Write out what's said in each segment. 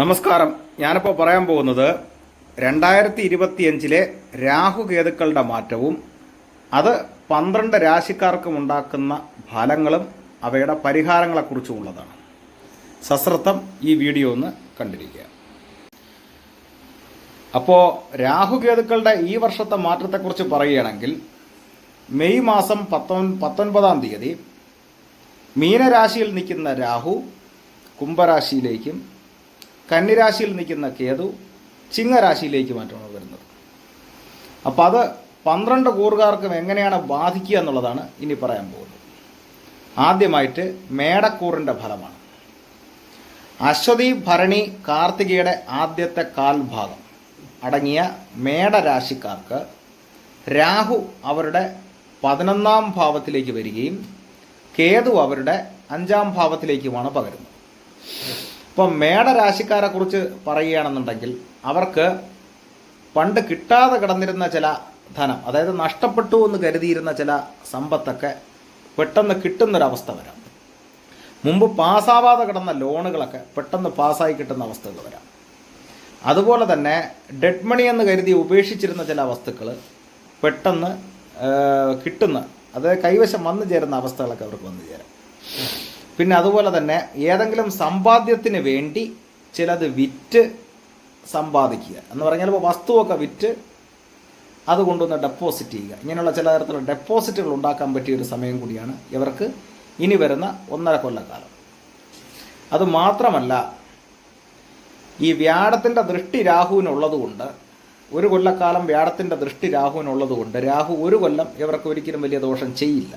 നമസ്കാരം. ഞാനിപ്പോൾ പറയാൻ പോകുന്നത് രണ്ടായിരത്തി ഇരുപത്തിയഞ്ചിലെ രാഹുകേതുക്കളുടെ മാറ്റവും അത് പന്ത്രണ്ട് രാശിക്കാർക്കും ഉണ്ടാക്കുന്ന ഫലങ്ങളും അവയുടെ പരിഹാരങ്ങളെക്കുറിച്ചുമുള്ളതാണ് സശ്രദ്ധം ഈ വീഡിയോ ഒന്ന് കണ്ടിരിക്കുക. അപ്പോൾ രാഹുകേതുക്കളുടെ ഈ വർഷത്തെ മാറ്റത്തെക്കുറിച്ച് പറയുകയാണെങ്കിൽ മെയ് മാസം പത്തൊൻ പത്തൊൻപതാം തീയതി മീനരാശിയിൽ നിൽക്കുന്ന രാഹു കുംഭരാശിയിലേക്കും കന്നിരാശിയിൽ നിൽക്കുന്ന കേതു ചിങ്ങരാശിയിലേക്ക് മാറ്റമാണ് വരുന്നത്. അപ്പോൾ അത് പന്ത്രണ്ട് കൂറുകാർക്കും എങ്ങനെയാണ് ബാധിക്കുക എന്നുള്ളതാണ് ഇനി പറയാൻ പോകുന്നത്. ആദ്യമായിട്ട് മേടക്കൂറിന്റെ ഫലമാണ്. അശ്വതി ഭരണി കാർത്തികയുടെ ആദ്യത്തെ കാൽഭാഗം അടങ്ങിയ മേടരാശിക്കാർക്ക് രാഹു അവരുടെ പതിനൊന്നാം ഭാവത്തിലേക്ക് വരികയും കേതു അവരുടെ അഞ്ചാം ഭാവത്തിലേക്കുമാണ് പകരുന്നത്. ഇപ്പം മേടരാശിക്കാരെ കുറിച്ച് പറയുകയാണെന്നുണ്ടെങ്കിൽ അവർക്ക് പണ്ട് കിട്ടാതെ കിടന്നിരുന്ന ചില ധനം അതായത് നഷ്ടപ്പെട്ടു എന്ന് കരുതിയിരുന്ന ചില സമ്പത്തൊക്കെ പെട്ടെന്ന് കിട്ടുന്നൊരവസ്ഥ വരാം. മുമ്പ് പാസ്സാവാതെ കിടന്ന ലോണുകളൊക്കെ പെട്ടെന്ന് പാസ്സായി കിട്ടുന്ന അവസ്ഥകൾ വരാം. അതുപോലെ തന്നെ ഡെഡ് മണി എന്ന് കരുതി ഉപേക്ഷിച്ചിരുന്ന ചില വസ്തുക്കൾ പെട്ടെന്ന് കിട്ടുന്ന അതായത് കൈവശം വന്നു ചേരുന്ന അവസ്ഥകളൊക്കെ അവർക്ക് വന്നു ചേരാം. പിന്നെ അതുപോലെ തന്നെ ഏതെങ്കിലും സമ്പാദ്യത്തിന് വേണ്ടി ചിലത് വിറ്റ് സമ്പാദിക്കുക. എന്ന് പറഞ്ഞാൽ ഇപ്പോൾ വസ്തുവൊക്കെ വിറ്റ് അത് കൊണ്ടുവന്ന് ഡെപ്പോസിറ്റ് ചെയ്യുക. ഇങ്ങനെയുള്ള ചില തരത്തിലുള്ള ഡെപ്പോസിറ്റുകൾ ഉണ്ടാക്കാൻ പറ്റിയ ഒരു സമയം കൂടിയാണ് ഇവർക്ക് ഇനി വരുന്ന ഒന്നര കൊല്ലക്കാലം. അത് മാത്രമല്ല ഈ വ്യാഴത്തിന്റെ ദൃഷ്ടി രാഹുവിനുള്ളതുകൊണ്ട് ഒരു കൊല്ലക്കാലം വ്യാഴത്തിന്റെ ദൃഷ്ടി രാഹുവിനുള്ളതുകൊണ്ട് രാഹു ഒരു കൊല്ലം ഇവർക്ക് ഒരിക്കലും വലിയ ദോഷം ചെയ്യില്ല.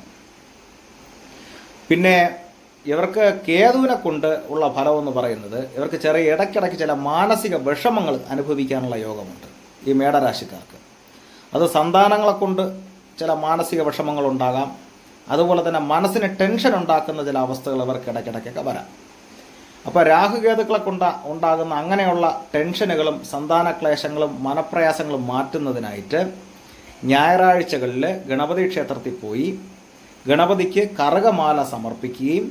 പിന്നെ ഇവർക്ക് കേതുവിനെ കൊണ്ട് ഉള്ള ഫലം എന്ന് പറയുന്നത് ഇവർക്ക് ചെറിയ ഇടയ്ക്കിടയ്ക്ക് ചില മാനസിക വിഷമങ്ങൾ അനുഭവിക്കാനുള്ള യോഗമുണ്ട് ഈ മേടരാശിക്കാർക്ക്. അത് സന്താനങ്ങളെ കൊണ്ട് ചില മാനസിക വിഷമങ്ങൾ ഉണ്ടാകാം. അതുപോലെ തന്നെ മനസ്സിന് ടെൻഷൻ ഉണ്ടാക്കുന്ന ചില അവസ്ഥകൾ ഇവർക്ക് ഇടയ്ക്കിടയ്ക്കൊക്കെ വരാം. അപ്പോൾ രാഹുകേതുക്കളെ കൊണ്ട് ഉണ്ടാകുന്ന അങ്ങനെയുള്ള ടെൻഷനുകളും സന്താനക്ലേശങ്ങളും മനപ്രയാസങ്ങളും മാറ്റുന്നതിനായിട്ട് ഞായറാഴ്ചകളിൽ ഗണപതി ക്ഷേത്രത്തിൽ പോയി ഗണപതിക്ക് കറകമാല സമർപ്പിക്കുകയും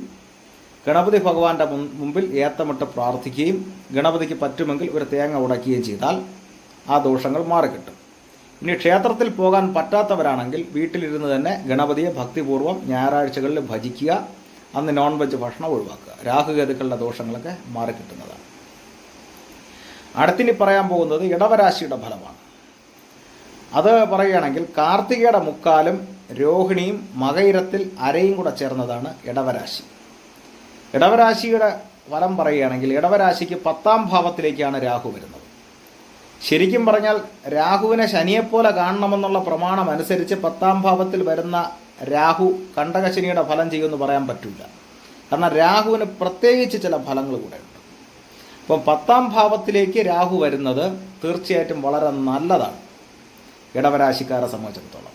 ഗണപതി ഭഗവാന്റെ മുമ്പിൽ ഏത്തമിട്ട് പ്രാർത്ഥിക്കുകയും ഗണപതിക്ക് പറ്റുമെങ്കിൽ ഒരു തേങ്ങ ഉടയ്ക്കുകയും ചെയ്താൽ ആ ദോഷങ്ങൾ മാറിക്കിട്ടും. ഇനി ക്ഷേത്രത്തിൽ പോകാൻ പറ്റാത്തവരാണെങ്കിൽ വീട്ടിലിരുന്ന് തന്നെ ഗണപതിയെ ഭക്തിപൂർവം ഞായറാഴ്ചകളിൽ ഭജിക്കുക അന്ന് നോൺ വെജ് ഭക്ഷണം ഒഴിവാക്കുക. രാഹുകേതുക്കളുടെ ദോഷങ്ങളൊക്കെ മാറിക്കിട്ടുന്നതാണ്. അടുത്തിനി പറയാൻ പോകുന്നത് ഇടവരാശിയുടെ ഫലമാണ്. അത് പറയുകയാണെങ്കിൽ കാർത്തികയുടെ മുക്കാലും രോഹിണിയും മകയിരത്തിൽ അരയും കൂടെ ചേർന്നതാണ് ഇടവരാശി. ഇടവരാശിയുടെ ഫലം പറയുകയാണെങ്കിൽ ഇടവരാശിക്ക് പത്താം ഭാവത്തിലേക്കാണ് രാഹു വരുന്നത്. ശരിക്കും പറഞ്ഞാൽ രാഹുവിനെ ശനിയെപ്പോലെ കാണണമെന്നുള്ള പ്രമാണം അനുസരിച്ച് പത്താം ഭാവത്തിൽ വരുന്ന രാഹു കണ്ടകശനിയുടെ ഫലം ചെയ്യുമെന്ന് പറയാൻ പറ്റില്ല. കാരണം രാഹുവിന് പ്രത്യേകിച്ച് ചില ഫലങ്ങൾ കൂടെ ഉണ്ട്. അപ്പം പത്താം ഭാവത്തിലേക്ക് രാഹു വരുന്നത് തീർച്ചയായിട്ടും വളരെ നല്ലതാണ് ഇടവരാശിക്കാരെ സംബന്ധിച്ചിടത്തോളം.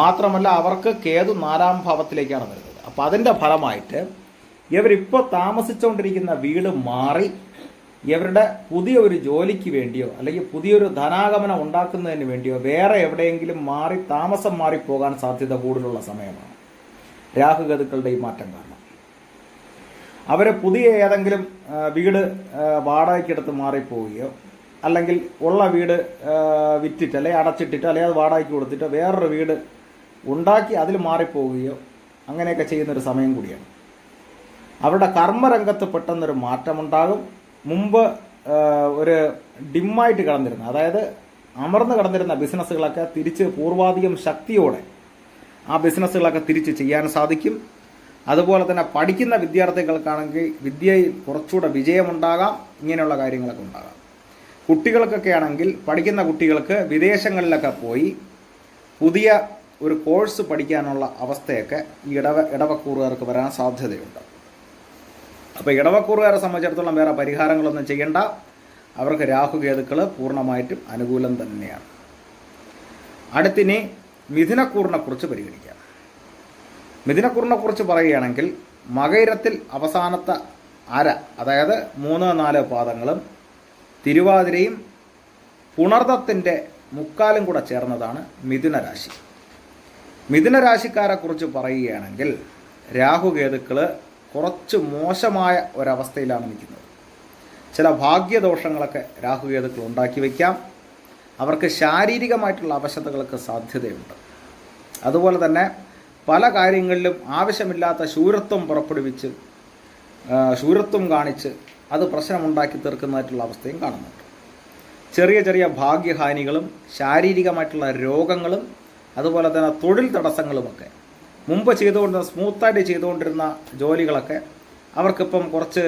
മാത്രമല്ല അവർക്ക് കേതു നാലാം ഭാവത്തിലേക്കാണ് വരുന്നത്. അപ്പോൾ അതിന്റെ ഫലമായിട്ട് ഇവരിപ്പോൾ താമസിച്ചുകൊണ്ടിരിക്കുന്ന വീട് മാറി ഇവരുടെ പുതിയ ഒരു ജോലിക്ക് വേണ്ടിയോ അല്ലെങ്കിൽ പുതിയൊരു ധനാഗമനം ഉണ്ടാക്കുന്നതിന് വേണ്ടിയോ വേറെ എവിടെയെങ്കിലും മാറി താമസം മാറിപ്പോകാൻ സാധ്യത കൂടുതലുള്ള സമയമാണ്. രാഹുഗതുക്കളുടെ ഈ മാറ്റം കാരണം. അവർ പുതിയ ഏതെങ്കിലും വീട് വാടകയ്ക്കെടുത്ത് മാറിപ്പോവുകയോ അല്ലെങ്കിൽ ഉള്ള വീട് വിറ്റിട്ട് അല്ലെങ്കിൽ അടച്ചിട്ടിട്ട് അല്ലെങ്കിൽ അത് വാടകയ്ക്ക് കൊടുത്തിട്ട് വേറൊരു വീട് ഉണ്ടാക്കി അതിൽ മാറിപ്പോവുകയോ അങ്ങനെയൊക്കെ ചെയ്യുന്നൊരു സമയം കൂടിയാണ്. അവരുടെ കർമ്മരംഗത്ത് പെട്ടെന്നൊരു മാറ്റമുണ്ടാകും. മുമ്പ് ഒരു ഡിമ്മായിട്ട് കിടന്നിരുന്ന അതായത് അമർന്ന് കിടന്നിരുന്ന ബിസിനസ്സുകളൊക്കെ തിരിച്ച് പൂർവാധികം ശക്തിയോടെ ആ ബിസിനസ്സുകളൊക്കെ തിരിച്ച് ചെയ്യാൻ സാധിക്കും. അതുപോലെ തന്നെ പഠിക്കുന്ന വിദ്യാർത്ഥികൾക്കാണെങ്കിൽ വിദ്യയിൽ കുറച്ചുകൂടെ വിജയമുണ്ടാകാം ഇങ്ങനെയുള്ള കാര്യങ്ങളൊക്കെ ഉണ്ടാകാം. കുട്ടികൾക്കൊക്കെ ആണെങ്കിൽ പഠിക്കുന്ന കുട്ടികൾക്ക് വിദേശങ്ങളിലൊക്കെ പോയി പുതിയ ഒരു കോഴ്സ് പഠിക്കാനുള്ള അവസ്ഥയൊക്കെ ഈ ഇടവ ഇടവക്കൂറുകാർക്ക് വരാൻ സാധ്യതയുണ്ട്. അപ്പോൾ ഇടവക്കൂറുകാരെ സംബന്ധിച്ചിടത്തോളം വേറെ പരിഹാരങ്ങളൊന്നും ചെയ്യേണ്ട. അവർക്ക് രാഹുകേതുക്കൾ പൂർണമായിട്ടും അനുകൂലം തന്നെയാണ്. അടുത്തിനി മിഥുനക്കൂറിനെ കുറിച്ച് പരിഗണിക്കാം. മിഥുനക്കൂറിനെ കുറിച്ച് പറയുകയാണെങ്കിൽ മകയിരത്തിൽ അവസാനത്തെ അര അതായത് മൂന്ന് നാല് പാദങ്ങളും തിരുവാതിരയും പുണർദത്തിന്റെ മുക്കാലും കൂടെ ചേർന്നതാണ് മിഥുനരാശി. മിഥുനരാശിക്കാരെക്കുറിച്ച് മിഥുന രാശിക്കാരെ കുറിച്ച് പറയുകയാണെങ്കിൽ രാഹുകേതുക്കൾ കുറച്ച് മോശമായ ഒരവസ്ഥയിലാണ് നിൽക്കുന്നത്. ചില ഭാഗ്യദോഷങ്ങളൊക്കെ രാഹുകേതുക്കൾ ഉണ്ടാക്കി വയ്ക്കാം. അവർക്ക് ശാരീരികമായിട്ടുള്ള അവശതകൾക്ക് സാധ്യതയുണ്ട്. അതുപോലെ തന്നെ പല കാര്യങ്ങളിലും ആവശ്യമില്ലാത്ത ശൂരത്വം പുറപ്പെടുവിച്ച് ശൂരത്വം കാണിച്ച് അത് പ്രശ്നമുണ്ടാക്കി തീർക്കുന്നതായിട്ടുള്ള അവസ്ഥയും കാണുന്നുണ്ട്. ചെറിയ ചെറിയ ഭാഗ്യഹാനികളും ശാരീരികമായിട്ടുള്ള രോഗങ്ങളും അതുപോലെ തന്നെ തൊഴിൽ തടസ്സങ്ങളുമൊക്കെ മുമ്പ് ചെയ്തുകൊണ്ടിരുന്ന സ്മൂത്തായിട്ട് ചെയ്തുകൊണ്ടിരുന്ന ജോലികളൊക്കെ അവർക്കിപ്പം കുറച്ച്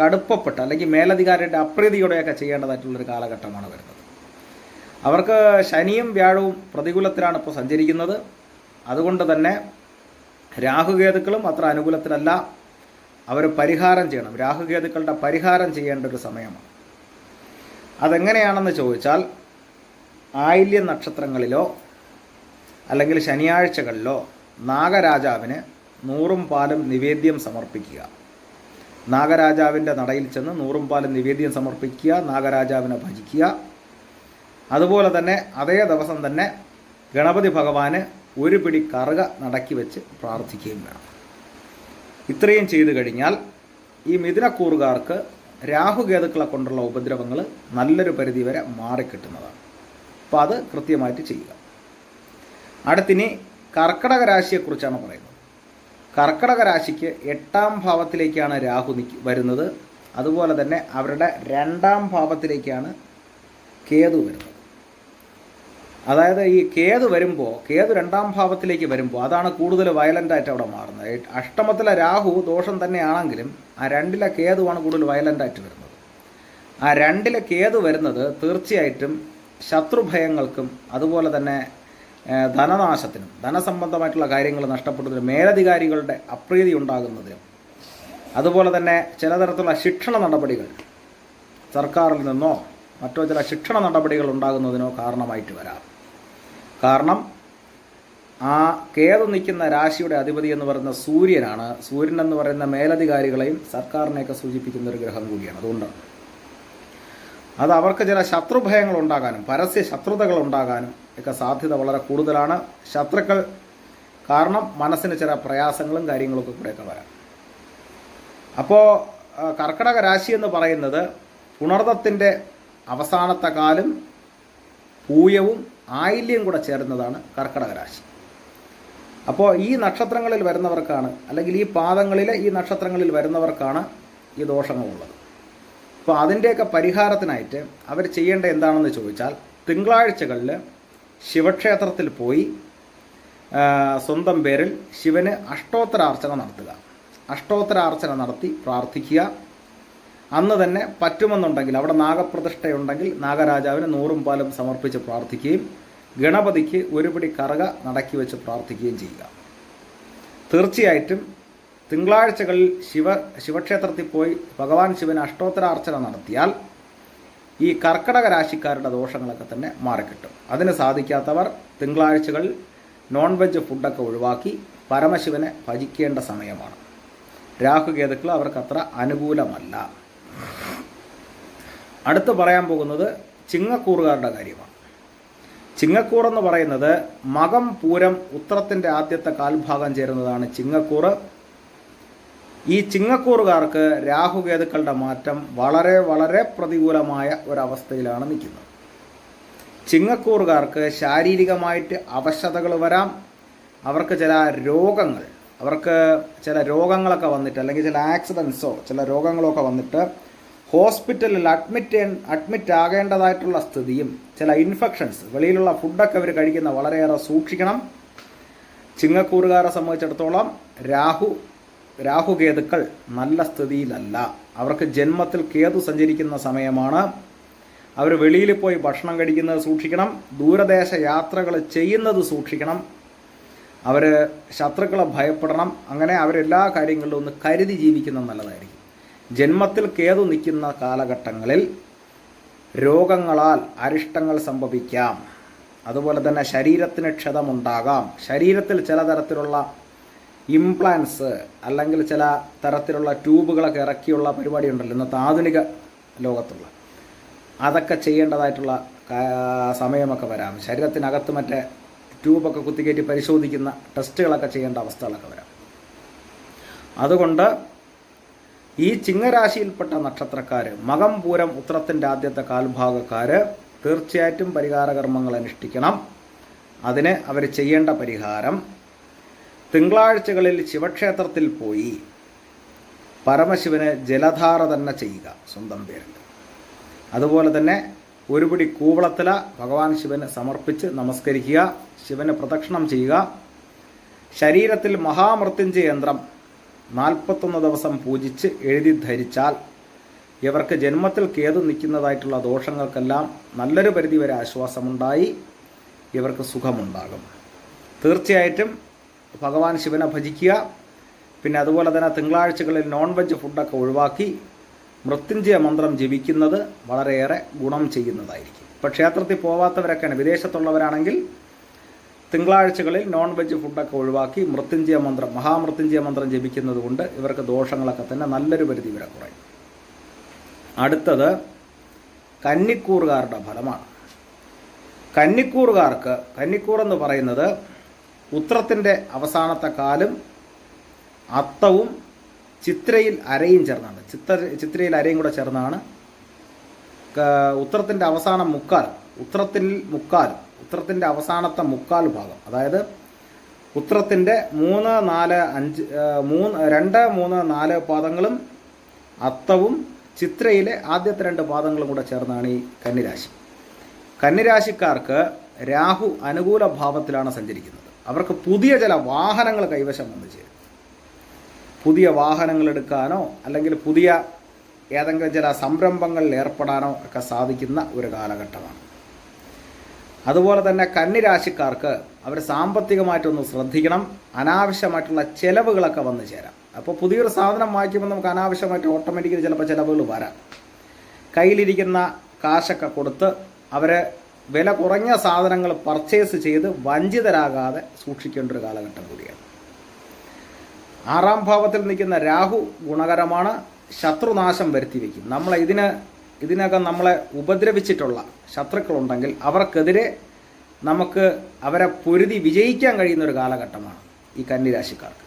കടുപ്പപ്പെട്ട അല്ലെങ്കിൽ മേലധികാരിയുടെ അപ്രീതിയോടെയൊക്കെ ചെയ്യേണ്ടതായിട്ടുള്ളൊരു കാലഘട്ടമാണ് വരുന്നത്. അവർക്ക് ശനിയും വ്യാഴവും പ്രതികൂലത്തിലാണ് ഇപ്പോൾ സഞ്ചരിക്കുന്നത്. അതുകൊണ്ട് തന്നെ രാഹുകേതുക്കളും അത്ര അനുകൂലത്തിലല്ല. അവർ പരിഹാരം ചെയ്യണം. രാഹുകേതുക്കളുടെ പരിഹാരം ചെയ്യേണ്ട ഒരു സമയമാണ്. അതെങ്ങനെയാണെന്ന് ചോദിച്ചാൽ ആയില്യ നക്ഷത്രങ്ങളിലോ അല്ലെങ്കിൽ ശനിയാഴ്ചകളിലോ നാഗരാജാവിന് നൂറും പാലും നിവേദ്യം സമർപ്പിക്കുക. നാഗരാജാവിന്റെ നടയിൽ ചെന്ന് നൂറും പാലും നിവേദ്യം സമർപ്പിക്കുക നാഗരാജാവിനെ ഭജിക്കുക. അതുപോലെ തന്നെ അതേ ദിവസം തന്നെ ഗണപതി ഭഗവാന് ഒരു പിടി കറുക നടക്കി വെച്ച് പ്രാർത്ഥിക്കുകയും വേണം. ഇത്രയും ചെയ്തു കഴിഞ്ഞാൽ ഈ മിഥുനക്കൂറുകാർക്ക് രാഹുകേതുക്കളെ കൊണ്ടുള്ള ഉപദ്രവങ്ങൾ നല്ലൊരു പരിധി വരെ മാറിക്കിട്ടുന്നതാണ്. അപ്പോൾ അത് കൃത്യമായിട്ട് ചെയ്യുക. അടുത്തിനി കർക്കടക രാശിയെക്കുറിച്ചാണ് പറയുന്നത്. കർക്കടക രാശിക്ക് എട്ടാം ഭാവത്തിലേക്കാണ് രാഹു വരുന്നത്. അതുപോലെ തന്നെ അവരുടെ രണ്ടാം ഭാവത്തിലേക്കാണ് കേതു വരുന്നത്. അതായത് ഈ കേതു വരുമ്പോൾ കേതു രണ്ടാം ഭാവത്തിലേക്ക് വരുമ്പോൾ അതാണ് കൂടുതൽ വയലന്റായിട്ട് അവിടെ മാറുന്നത്. അഷ്ടമത്തിലെ രാഹു ദോഷം തന്നെയാണെങ്കിലും ആ രണ്ടിലെ കേതുവാണ് കൂടുതൽ വയലന്റായിട്ട് വരുന്നത്. ആ രണ്ടിലെ കേതു വരുന്നത് തീർച്ചയായിട്ടും ശത്രുഭയങ്ങൾക്കും അതുപോലെ തന്നെ ധനനാശത്തിനും ധനസംബന്ധമായിട്ടുള്ള കാര്യങ്ങൾ നഷ്ടപ്പെടുന്നതിനും മേലധികാരികളുടെ അപ്രീതി ഉണ്ടാകുന്നതിനും അതുപോലെ തന്നെ ചിലതരത്തിലുള്ള ശിക്ഷണ നടപടികൾ സർക്കാരിൽ നിന്നോ മറ്റോ ചില ശിക്ഷണ നടപടികൾ ഉണ്ടാകുന്നതിനോ കാരണമായിട്ട് വരാം. കാരണം ആ കേതു നിൽക്കുന്ന രാശിയുടെ അധിപതി എന്ന് പറയുന്ന സൂര്യനാണ്. സൂര്യൻ എന്ന് പറയുന്ന മേലധികാരികളെയും സർക്കാരിനെയൊക്കെ സൂചിപ്പിക്കുന്ന ഒരു ഗ്രഹം കൂടിയാണ്. അതുകൊണ്ടാണ് അത് അവർക്ക് ചില ശത്രുഭയങ്ങൾ ഉണ്ടാകാനും പരസ്യ ശത്രുതകൾ ഉണ്ടാകാനും ഒക്കെ സാധ്യത വളരെ കൂടുതലാണ്. ശത്രുക്കൾ കാരണം മനസ്സിന് ചില പ്രയാസങ്ങളും കാര്യങ്ങളൊക്കെ കൂടെയൊക്കെ വരാം. അപ്പോൾ കർക്കടക രാശി എന്ന് പറയുന്നത് പുണർദത്തിന്റെ അവസാനത്തെ കാലം പൂയവും ആയില്യം കൂടെ ചേർന്നതാണ് കർക്കടക രാശി. അപ്പോൾ ഈ നക്ഷത്രങ്ങളിൽ വരുന്നവർക്കാണ് അല്ലെങ്കിൽ ഈ പാദങ്ങളിലെ ഈ നക്ഷത്രങ്ങളിൽ വരുന്നവർക്കാണ് ഈ ദോഷങ്ങളുള്ളത്. അപ്പോൾ അതിന്റെയൊക്കെ പരിഹാരത്തിനായിട്ട് അവർ ചെയ്യേണ്ട എന്താണെന്ന് ചോദിച്ചാൽ തിങ്കളാഴ്ചകളിൽ ശിവക്ഷേത്രത്തിൽ പോയി സ്വന്തം പേരിൽ ശിവന് അഷ്ടോത്തരാർച്ചന നടത്തുക. അഷ്ടോത്തരാർച്ചന നടത്തി പ്രാർത്ഥിക്കുക. അന്ന് തന്നെ പറ്റുമെന്നുണ്ടെങ്കിൽ അവിടെ നാഗപ്രതിഷ്ഠയുണ്ടെങ്കിൽ നാഗരാജാവിന് നൂറും പാലും സമർപ്പിച്ച് പ്രാർത്ഥിക്കുകയും ഗണപതിക്ക് ഒരു പിടി കറക നടക്കി വെച്ച് പ്രാർത്ഥിക്കുകയും ചെയ്യുക. തീർച്ചയായിട്ടും തിങ്കളാഴ്ചകളിൽ ശിവ ശിവക്ഷേത്രത്തിൽ പോയി ഭഗവാൻ ശിവന് അഷ്ടോത്തരാർച്ചന നടത്തിയാൽ ഈ കർക്കടക രാശിക്കാരുടെ ദോഷങ്ങളൊക്കെ തന്നെ മാറിക്കിട്ടും. അതിന് സാധിക്കാത്തവർ തിങ്കളാഴ്ചകളിൽ നോൺ വെജ് ഫുഡൊക്കെ ഒഴിവാക്കി പരമശിവനെ ഭജിക്കേണ്ട സമയമാണ്. രാഹുകേതുക്കൾ അവർക്കത്ര അനുകൂലമല്ല. അടുത്ത് പറയാൻ പോകുന്നത് ചിങ്ങക്കൂറുകാരുടെ കാര്യമാണ്. ചിങ്ങക്കൂർ എന്ന് പറയുന്നത് മകം പൂരം ഉത്രത്തിന്റെ ആദ്യത്തെ കാൽഭാഗം ചേരുന്നതാണ് ചിങ്ങക്കൂറ്. ഈ ചിങ്ങക്കൂറുകാർക്ക് രാഹുകേതുക്കളുടെ മാറ്റം വളരെ വളരെ പ്രതികൂലമായ ഒരവസ്ഥയിലാണ് നിൽക്കുന്നത്. ചിങ്ങക്കൂറുകാർക്ക് ശാരീരികമായിട്ട് അവശതകൾ വരാം. അവർക്ക് ചില രോഗങ്ങൾ അവർക്ക് ചില രോഗങ്ങളൊക്കെ വന്നിട്ട് അല്ലെങ്കിൽ ചില ആക്സിഡൻസോ ചില രോഗങ്ങളൊക്കെ വന്നിട്ട് ഹോസ്പിറ്റലിൽ അഡ്മിറ്റ് അഡ്മിറ്റ് ആകേണ്ടതായിട്ടുള്ള സ്ഥിതിയും ചില ഇൻഫെക്ഷൻസ് വെളിയിലുള്ള ഫുഡൊക്കെ അവർ കഴിക്കുന്ന വളരെയേറെ സൂക്ഷിക്കണം. ചിങ്ങക്കൂറുകാരെ സംബന്ധിച്ചിടത്തോളം രാഹു രാഹുകേതുക്കൾ നല്ല സ്ഥിതിയിലല്ല. അവർക്ക് ജന്മത്തിൽ കേതു സഞ്ചരിക്കുന്ന സമയമാണ്. അവർ വെളിയിൽ പോയി ഭക്ഷണം കഴിക്കുന്നത് സൂക്ഷിക്കണം. ദൂരദേശ യാത്രകൾ ചെയ്യുന്നത് സൂക്ഷിക്കണം. അവർ ശത്രുക്കളെ ഭയപ്പെടണം. അങ്ങനെ അവരെല്ലാ കാര്യങ്ങളിലും ഒന്ന് കരുതി ജീവിക്കുന്നത് നല്ലതായിരിക്കും. ജന്മത്തിൽ കേതു നിൽക്കുന്ന കാലഘട്ടങ്ങളിൽ രോഗങ്ങളാൽ അരിഷ്ടങ്ങൾ സംഭവിക്കാം. അതുപോലെ തന്നെ ശരീരത്തിന് ക്ഷതമുണ്ടാകാം. ശരീരത്തിൽ ചില തരത്തിലുള്ള ഇംപ്ലാൻസ് അല്ലെങ്കിൽ ചില തരത്തിലുള്ള ട്യൂബുകളൊക്കെ ഇറക്കിയുള്ള പരിപാടി ഉണ്ടല്ലോ ഇന്നത്തെ ആധുനിക ലോകത്തുള്ള. അതൊക്കെ ചെയ്യേണ്ടതായിട്ടുള്ള സമയമൊക്കെ വരാം. ശരീരത്തിനകത്ത് മറ്റേ ട്യൂബൊക്കെ കുത്തിക്കയറ്റി പരിശോധിക്കുന്ന ടെസ്റ്റുകളൊക്കെ ചെയ്യേണ്ട അവസ്ഥകളൊക്കെ വരാം. അതുകൊണ്ട് ഈ ചിങ്ങരാശിയിൽപ്പെട്ട നക്ഷത്രക്കാർ മകം പൂരം ഉത്രത്തിന്റെ ആദ്യത്തെ കാൽഭാഗക്കാർ തീർച്ചയായിട്ടും പരിഹാരകർമ്മങ്ങൾ അനുഷ്ഠിക്കണം. അതിന് അവർ ചെയ്യേണ്ട പരിഹാരം തിങ്കളാഴ്ചകളിൽ ശിവക്ഷേത്രത്തിൽ പോയി പരമശിവന് ജലധാര തന്നെ ചെയ്യുക സ്വന്തം പേരിൽ. അതുപോലെ തന്നെ ഒരു പിടി കൂവളത്തില ഭഗവാൻ ശിവന് സമർപ്പിച്ച് നമസ്കരിക്കുക ശിവന് പ്രദക്ഷിണം ചെയ്യുക. ശരീരത്തിൽ മഹാമൃത്യുഞ്ജയ യന്ത്രം നാൽപ്പത്തൊന്ന് ദിവസം പൂജിച്ച് എഴുതി ധരിച്ചാൽ ഇവർക്ക് ജന്മത്തിൽ കേതു നിൽക്കുന്നതായിട്ടുള്ള ദോഷങ്ങൾക്കെല്ലാം നല്ലൊരു പരിധിവരെ ആശ്വാസമുണ്ടായി ഇവർക്ക് സുഖമുണ്ടാകും. തീർച്ചയായിട്ടും ഭഗവാൻ ശിവനെ ഭജിക്കുക. പിന്നെ അതുപോലെ തന്നെ തിങ്കളാഴ്ചകളിൽ നോൺ വെജ് ഫുഡൊക്കെ ഒഴിവാക്കി മൃത്യുഞ്ജയ മന്ത്രം ജപിക്കുന്നത് വളരെയേറെ ഗുണം ചെയ്യുന്നതായിരിക്കും. ഇപ്പോൾ ക്ഷേത്രത്തിൽ പോവാത്തവരൊക്കെയാണ്. വിദേശത്തുള്ളവരാണെങ്കിൽ തിങ്കളാഴ്ചകളിൽ നോൺ വെജ് ഫുഡൊക്കെ ഒഴിവാക്കി മൃത്യുഞ്ജയ മന്ത്രം മഹാമൃത്യുഞ്ജയ മന്ത്രം ജപിക്കുന്നത് കൊണ്ട് ഇവർക്ക് ദോഷങ്ങളൊക്കെ തന്നെ നല്ലൊരു പരിധി വരെ കുറയും. അടുത്തത് കന്നിക്കൂറുകാരുടെ ഫലമാണ്. കന്നിക്കൂറുകാർക്ക് കന്നിക്കൂർ എന്ന് പറയുന്നത് ഉത്രത്തിന്റെ അവസാനത്തെ കാലും അത്തവും ചിത്രയിൽ അരയും ചേർന്നാണ്. ചിത്ര ചിത്രയിൽ അരയും കൂടെ ചേർന്നാണ്. ഉത്രത്തിന്റെ അവസാന മുക്കാൽ ഉത്രത്തിൽ മുക്കാൽ ഉത്രത്തിന്റെ അവസാനത്തെ മുക്കാൽ ഭാഗം. അതായത് ഉത്രത്തിന്റെ മൂന്ന് നാല് അഞ്ച് മൂന്ന് രണ്ട് മൂന്ന് നാല് പാദങ്ങളും അത്തവും ചിത്രയിലെ ആദ്യത്തെ രണ്ട് പാദങ്ങളും കൂടെ ചേർന്നാണ് ഈ കന്നിരാശി. കന്നിരാശിക്കാർക്ക് രാഹു അനുകൂല ഭാവത്തിലാണ് സഞ്ചരിക്കുന്നത്. അവർക്ക് പുതിയ ചില വാഹനങ്ങൾ കൈവശം വന്നു ചേരും. പുതിയ വാഹനങ്ങൾ എടുക്കാനോ അല്ലെങ്കിൽ പുതിയ ഏതെങ്കിലും ചില സംരംഭങ്ങളിൽ ഏർപ്പെടാനോ ഒക്കെ സാധിക്കുന്ന ഒരു കാലഘട്ടമാണ്. അതുപോലെ തന്നെ കന്നിരാശിക്കാർക്ക് അവർ സാമ്പത്തികമായിട്ടൊന്ന് ശ്രദ്ധിക്കണം അനാവശ്യമായിട്ടുള്ള ചിലവുകളൊക്കെ വന്നു ചേരാം. അപ്പോൾ പുതിയൊരു സാധനം വാങ്ങിക്കുമ്പോൾ നമുക്ക് അനാവശ്യമായിട്ട് ഓട്ടോമാറ്റിക്കലി ചിലപ്പോൾ ചിലവുകൾ വരാം. കയ്യിലിരിക്കുന്ന കാശൊക്കെ കൊടുത്ത് അവർ വില കുറഞ്ഞ സാധനങ്ങൾ പർച്ചേസ് ചെയ്ത് വഞ്ചിതരാകാതെ സൂക്ഷിക്കേണ്ട ഒരു കാലഘട്ടം കൂടിയാണ്. ആറാം ഭാവത്തിൽ നിൽക്കുന്ന രാഹു ഗുണകരമാണ്. ശത്രുനാശം വരുത്തി വയ്ക്കും. നമ്മളെ ഇതിന് ഇതിനകം നമ്മളെ ഉപദ്രവിച്ചിട്ടുള്ള ശത്രുക്കളുണ്ടെങ്കിൽ അവർക്കെതിരെ നമുക്ക് അവരെ പൊരുതി വിജയിക്കാൻ കഴിയുന്ന ഒരു കാലഘട്ടമാണ് ഈ കന്നിരാശിക്കാർക്ക്.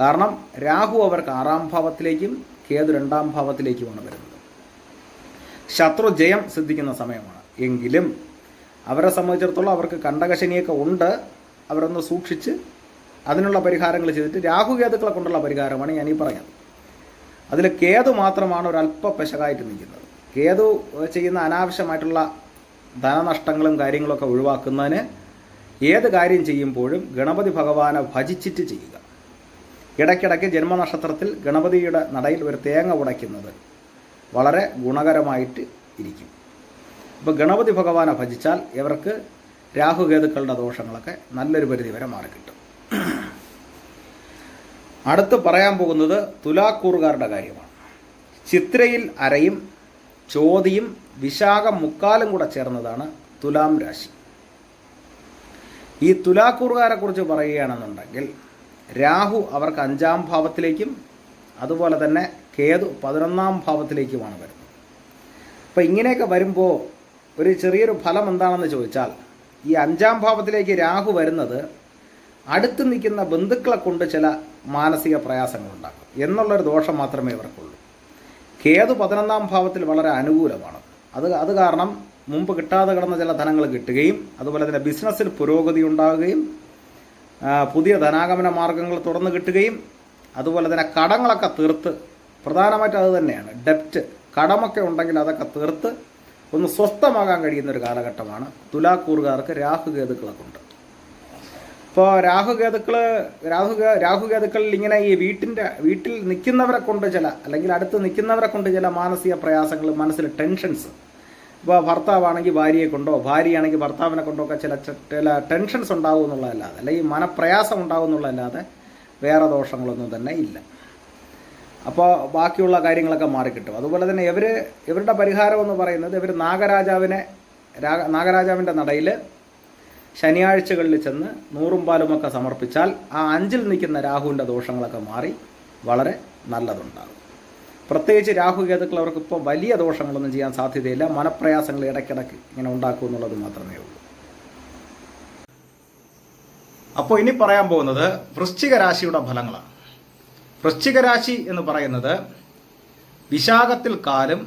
കാരണം രാഹു അവർക്ക് ആറാം ഭാവത്തിലേക്കും കേതു രണ്ടാം ഭാവത്തിലേക്കുമാണ് വരുന്നത്. ശത്രു ജയം സിദ്ധിക്കുന്ന സമയമാണ്. എങ്കിലും അവരെ സംബന്ധിച്ചിടത്തോളം അവർക്ക് കണ്ടകശനിയൊക്കെ ഉണ്ട്. അവരൊന്ന് സൂക്ഷിച്ച് അതിനുള്ള പരിഹാരങ്ങൾ ചെയ്തിട്ട് രാഹുകേതുക്കളെ കൊണ്ടുള്ള പരിഹാരമാണ് ഞാൻ ഈ പറയുന്നത് അതിൽ കേതു മാത്രമാണ് ഒരല്പ പെശകായിട്ട് നിൽക്കുന്നത്. കേതു ചെയ്യുന്ന അനാവശ്യമായിട്ടുള്ള ധനനഷ്ടങ്ങളും കാര്യങ്ങളൊക്കെ ഒഴിവാക്കുന്നതിന് ഏത് കാര്യം ചെയ്യുമ്പോഴും ഗണപതി ഭഗവാനെ ഭജിച്ചിട്ട് ചെയ്യുക. ഇടയ്ക്കിടയ്ക്ക് ജന്മനക്ഷത്രത്തിൽ ഗണപതിയുടെ നടയിൽ ഒരു തേങ്ങ ഉടയ്ക്കുന്നത് വളരെ ഗുണകരമായിട്ട് ഇരിക്കും. അപ്പോൾ ഗണപതി ഭഗവാനെ ഭജിച്ചാൽ ഇവർക്ക് രാഹുകേതുക്കളുടെ ദോഷങ്ങളൊക്കെ നല്ലൊരു പരിധി വരെ മാറിക്കിട്ടും അടുത്ത് പറയാൻ പോകുന്നത് തുലാക്കൂറുകാരുടെ കാര്യമാണ്. ചിത്രയിൽ അരയും ചോതിയും വിശാഖം മുക്കാലും കൂടെ ചേർന്നതാണ് തുലാം രാശി. ഈ തുലാക്കൂറുകാരെ കുറിച്ച് പറയുകയാണെന്നുണ്ടെങ്കിൽ രാഹു അവർക്ക് അഞ്ചാം ഭാവത്തിലേക്കും അതുപോലെ തന്നെ കേതു പതിനൊന്നാം ഭാവത്തിലേക്കുമാണ് വരുന്നത്. അപ്പോൾ ഇങ്ങനെയൊക്കെ വരുമ്പോൾ ഒരു ചെറിയൊരു ഫലം എന്താണെന്ന് ചോദിച്ചാൽ ഈ അഞ്ചാം ഭാവത്തിലേക്ക് രാഹു വരുന്നത് അടുത്ത് നിൽക്കുന്ന ബന്ധുക്കളെ കൊണ്ട് ചില മാനസിക പ്രയാസങ്ങളുണ്ടാക്കും. എന്നുള്ളൊരു ദോഷം മാത്രമേ ഇവർക്കുള്ളൂ. കേതു പതിനൊന്നാം ഭാവത്തിൽ വളരെ അനുകൂലമാണ്. അത് അത് കാരണം മുമ്പ് കിട്ടാതെ കിടന്ന ചില ധനങ്ങൾ കിട്ടുകയും അതുപോലെ തന്നെ ബിസിനസ്സിൽ പുരോഗതി ഉണ്ടാകുകയും പുതിയ ധനാഗമന മാർഗങ്ങൾ തുറന്നു കിട്ടുകയും അതുപോലെ തന്നെ കടങ്ങളൊക്കെ തീർത്ത് പ്രധാനമായിട്ടും അത് തന്നെയാണ്. ഡെപ്റ്റ് കടമൊക്കെ ഉണ്ടെങ്കിൽ അതൊക്കെ തീർത്ത് ഒന്ന് സ്വസ്ഥമാകാൻ കഴിയുന്ന ഒരു കാലഘട്ടമാണ് തുലാക്കൂറുകാർക്ക് രാഹുകേതുക്കളൊക്കെ ഇപ്പോൾ രാഹുകേതുക്കൾ രാഹു രാഹുകേതുക്കളിൽ ഇങ്ങനെ ഈ വീട്ടിന്റെ വീട്ടിൽ നിൽക്കുന്നവരെ കൊണ്ട് ചില അല്ലെങ്കിൽ അടുത്ത് നിൽക്കുന്നവരെ കൊണ്ട് ചില മാനസിക പ്രയാസങ്ങൾ മനസ്സിൽ ടെൻഷൻസ്. ഇപ്പോൾ ഭർത്താവാണെങ്കിൽ ഭാര്യയെ കൊണ്ടോ ഭാര്യയാണെങ്കിൽ ഭർത്താവിനെ കൊണ്ടോ ഒക്കെ ചില ചില ടെൻഷൻസ് ഉണ്ടാവും എന്നുള്ളതല്ലാതെ അല്ലെങ്കിൽ മനപ്രയാസം ഉണ്ടാവും എന്നുള്ളതല്ലാതെ വേറെ ദോഷങ്ങളൊന്നും തന്നെ ഇല്ല. അപ്പോൾ ബാക്കിയുള്ള കാര്യങ്ങളൊക്കെ മാറിക്കിട്ടും. അതുപോലെ തന്നെ ഇവർ ഇവരുടെ പരിഹാരം എന്ന് പറയുന്നത് ഇവർ നാഗരാജാവിനെ നാഗരാജാവിന്റെ നടയിൽ ശനിയാഴ്ചകളിൽ ചെന്ന് നൂറും പാലുമൊക്കെ സമർപ്പിച്ചാൽ ആ അഞ്ചിൽ നിൽക്കുന്ന രാഹുവിന്റെ ദോഷങ്ങളൊക്കെ മാറി വളരെ നല്ലതുണ്ടാകും. പ്രത്യേകിച്ച് രാഹു കേതുക്കൾ അവർക്ക് ഇപ്പോൾ വലിയ ദോഷങ്ങളൊന്നും ചെയ്യാൻ സാധ്യതയില്ല. മനപ്രയാസങ്ങൾ ഇടയ്ക്കിടയ്ക്ക് ഇങ്ങനെ ഉണ്ടാക്കും എന്നുള്ളത് മാത്രമേ ഉള്ളൂ. അപ്പോൾ ഇനി പറയാൻ പോകുന്നത് വൃശ്ചിക രാശിയുടെ ഫലങ്ങളാണ്. വൃശ്ചിക രാശി എന്ന് പറയുന്നത് വിശാഖത്തിൽ കാലും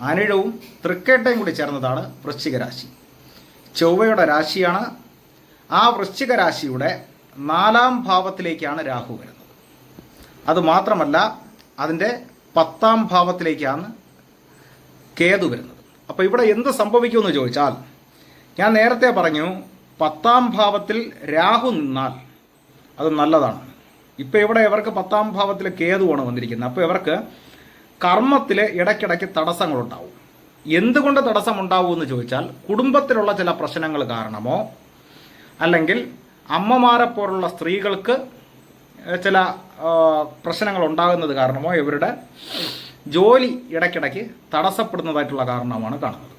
അനിഴവും തൃക്കേട്ടയും കൂടി ചേർന്നതാണ് വൃശ്ചിക രാശി ചൊവ്വയുടെ രാശിയാണ്. ആ വൃശ്ചിക രാശിയുടെ നാലാം ഭാവത്തിലേക്കാണ് രാഹു വരുന്നത്. അതുമാത്രമല്ല അതിന്റെ പത്താം ഭാവത്തിലേക്കാണ് കേതു വരുന്നത്. അപ്പോൾ ഇവിടെ എന്ത് സംഭവിക്കുമെന്ന് ചോദിച്ചാൽ ഞാൻ നേരത്തെ പറഞ്ഞു പത്താം ഭാവത്തിൽ രാഹു നിന്നാൽ അത് നല്ലതാണ്. ഇപ്പോൾ ഇവിടെ ഇവർക്ക് പത്താം ഭാവത്തിൽ കേതുവാണ് വന്നിരിക്കുന്നത്. അപ്പോൾ ഇവർക്ക് കർമ്മത്തിൽ ഇടയ്ക്കിടയ്ക്ക് തടസ്സങ്ങളുണ്ടാവും. എന്തുകൊണ്ട് തടസ്സമുണ്ടാവും എന്ന് ചോദിച്ചാൽ കുടുംബത്തിലുള്ള ചില പ്രശ്നങ്ങൾ കാരണമോ അല്ലെങ്കിൽ അമ്മമാരെ പോലുള്ള സ്ത്രീകൾക്ക് ചില പ്രശ്നങ്ങൾ ഉണ്ടാകുന്നത് കാരണമോ ഇവരുടെ ജോലി ഇടയ്ക്കിടയ്ക്ക് തടസ്സപ്പെടുന്നതായിട്ടുള്ള കാരണമാണ് കാണുന്നത്.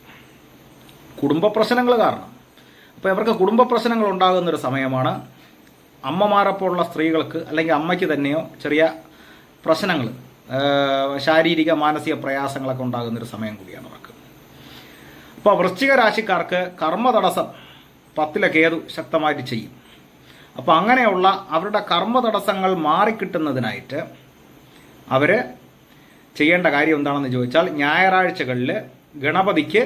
കുടുംബ പ്രശ്നങ്ങൾ കാരണം. അപ്പോൾ ഇവർക്ക് കുടുംബ പ്രശ്നങ്ങൾ ഉണ്ടാകുന്ന ഒരു സമയമാണ് അമ്മമാരെ പോലുള്ള സ്ത്രീകൾക്ക് അല്ലെങ്കിൽ അമ്മയ്ക്ക് തന്നെയോ ചെറിയ പ്രശ്നങ്ങൾ ശാരീരിക മാനസിക പ്രയാസങ്ങളൊക്കെ ഉണ്ടാകുന്നൊരു സമയം കൂടിയാണ് അവർക്ക്. അപ്പോൾ വൃശ്ചിക രാശിക്കാർക്ക് കർമ്മ തടസ്സം പത്തിലെ കേതു ശക്തമായിട്ട് ചെയ്യും. അപ്പോൾ അങ്ങനെയുള്ള അവരുടെ കർമ്മ തടസ്സങ്ങൾ മാറിക്കിട്ടുന്നതിനായിട്ട് അവർ ചെയ്യേണ്ട കാര്യം എന്താണെന്ന് ചോദിച്ചാൽ ഞായറാഴ്ചകളിൽ ഗണപതിക്ക്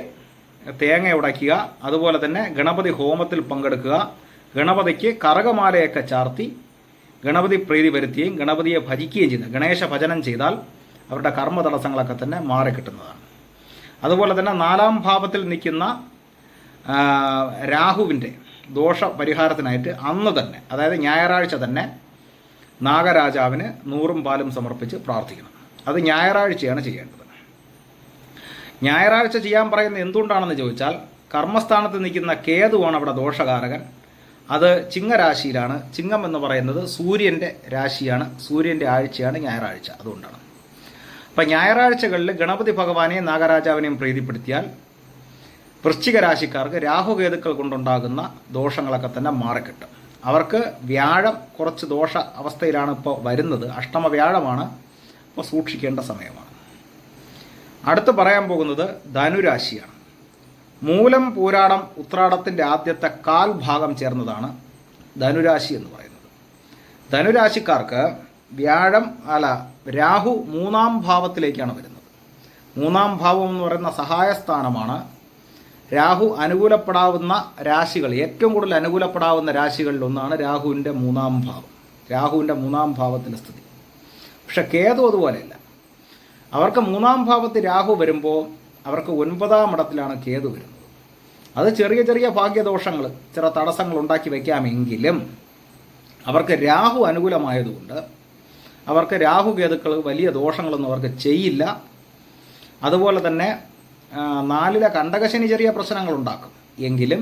തേങ്ങ ഉടയ്ക്കുക അതുപോലെ തന്നെ ഗണപതി ഹോമത്തിൽ പങ്കെടുക്കുക ഗണപതിക്ക് കറകമാലയൊക്കെ ചാർത്തി ഗണപതി പ്രീതി വരുത്തുകയും ഗണപതിയെ ഭജിക്കുകയും ചെയ്യുന്നത് ഗണേശ ഭജനം ചെയ്താൽ അവരുടെ കർമ്മ തടസ്സങ്ങളൊക്കെ തന്നെ മാറിക്കിട്ടുന്നതാണ് അതുപോലെ തന്നെ നാലാം ഭാവത്തിൽ നിൽക്കുന്ന രാഹുവിന്റെ ദോഷ പരിഹാരത്തിനായിട്ട് അന്ന് തന്നെ അതായത് ഞായറാഴ്ച തന്നെ നാഗരാജാവിന് നൂറും പാലും സമർപ്പിച്ച് പ്രാർത്ഥിക്കണം. അത് ഞായറാഴ്ചയാണ് ചെയ്യേണ്ടത്. ഞായറാഴ്ച ചെയ്യാൻ പറയുന്നത് എന്തുകൊണ്ടാണെന്ന് ചോദിച്ചാൽ കർമ്മസ്ഥാനത്ത് നിൽക്കുന്ന കേതുവാണ് അവിടെ ദോഷകാരകൻ. അത് ചിങ്ങരാശിയിലാണ്. ചിങ്ങം എന്ന് പറയുന്നത് സൂര്യന്റെ രാശിയാണ്. സൂര്യന്റെ ആഴ്ചയാണ് ഞായറാഴ്ച. അതുകൊണ്ടാണ്. അപ്പം ഞായറാഴ്ചകളിൽ ഗണപതി ഭഗവാനെയും നാഗരാജാവിനെയും പ്രീതിപ്പെടുത്തിയാൽ വൃശ്ചിക രാശിക്കാർക്ക് രാഹുകേതുക്കൾ കൊണ്ടുണ്ടാകുന്ന ദോഷങ്ങളൊക്കെ തന്നെ മാറിക്കിട്ടും. അവർക്ക് വ്യാഴം കുറച്ച് ദോഷ അവസ്ഥയിലാണ് ഇപ്പോൾ വരുന്നത്. അഷ്ടമ വ്യാഴമാണ്. ഇപ്പോൾ സൂക്ഷിക്കേണ്ട സമയമാണ്. അടുത്ത് പറയാൻ പോകുന്നത് ധനുരാശിയാണ്. മൂലം പൂരാടം ഉത്രാടത്തിന്റെ ആദ്യത്തെ കാൽ ഭാഗം ചേർന്നതാണ് ധനുരാശി എന്ന് പറയുന്നത്. ധനുരാശിക്കാർക്ക് വ്യാഴം അല്ല രാഹു മൂന്നാം ഭാവത്തിലേക്കാണ് വരുന്നത്. മൂന്നാം ഭാവം എന്ന് പറയുന്ന സഹായസ്ഥാനമാണ് രാഹു അനുകൂലപ്പെടാവുന്ന രാശികൾ. ഏറ്റവും കൂടുതൽ അനുകൂലപ്പെടാവുന്ന രാശികളിൽ ഒന്നാണ് രാഹുവിന്റെ മൂന്നാം ഭാവം. രാഹുവിന്റെ മൂന്നാം ഭാവത്തിന്റെ സ്ഥിതി. പക്ഷെ കേതു അതുപോലെയല്ല. അവർക്ക് മൂന്നാം ഭാവത്തിൽ രാഹു വരുമ്പോൾ അവർക്ക് ഒൻപതാം ഇടത്തിലാണ് കേതു വരുന്നത്. അത് ചെറിയ ചെറിയ ഭാഗ്യദോഷങ്ങൾ ചില തടസ്സങ്ങൾ ഉണ്ടാക്കി വയ്ക്കാമെങ്കിലും അവർക്ക് രാഹു അനുകൂലമായതുകൊണ്ട് അവർക്ക് രാഹു കേതുക്കൾ വലിയ ദോഷങ്ങളൊന്നും അവർക്ക് ചെയ്യില്ല. അതുപോലെ തന്നെ നാലിലെ കണ്ടകശനി ചെറിയ പ്രശ്നങ്ങൾ ഉണ്ടാക്കും. എങ്കിലും